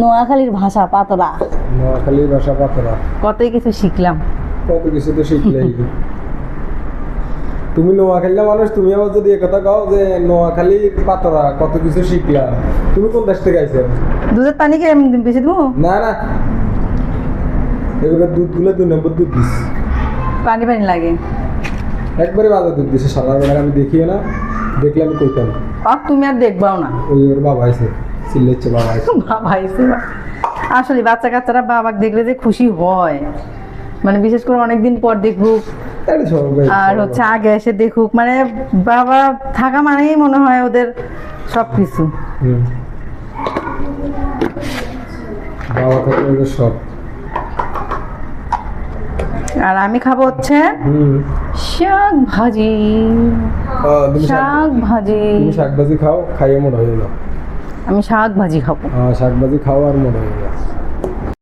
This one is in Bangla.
নোয়াখালীর ভাষা পাতরা নোয়াখালীর ভাষা পাতরা কতই কিছু শিখলাম। কত কিছু তো শিখলেই। তুমি নোয়াখালীর মানুষ তুমি আবার যদি একথা কও যে নোয়াখালী পাতরা কত কিছু শিখলাম তুমি কোন দেশ থেকে আইছো? দুধের পানি কে বেশি দেবো? না না। এগুলো দুধগুলো দুই নম্বর দুধ দিস। পানি পানি লাগে। একবারে বাজার দুধ দিছে সালার বেলা আমি দেখিও না। দেখলে আমি কইতাম। আর তুমি আর দেখবাও না। ওই ওর বাবা আইছে। চিল্লেচ্ছে বাবা বাবা এসে আসলে বাচ্চা কাচ্চারা বাবাকে দেখলে যে খুশি হয়। মানে বিশেষ করে অনেকদিন পর দেখুক। আর হচ্ছে আগে এসে দেখুক। মানে বাবা থাকা মানেই মনে হয় ওদের সব কিছু বাবা থাকলে ওদের সব। আর আমি খাব হচ্ছে শাক ভাজি। শাক শাক ভাজি। খাও খাইয়ে মোটা হয়ে যাও আমি শাক ভাজি খাব। আহ, শাকভাজি খাও আর মোটা হয়ে যাও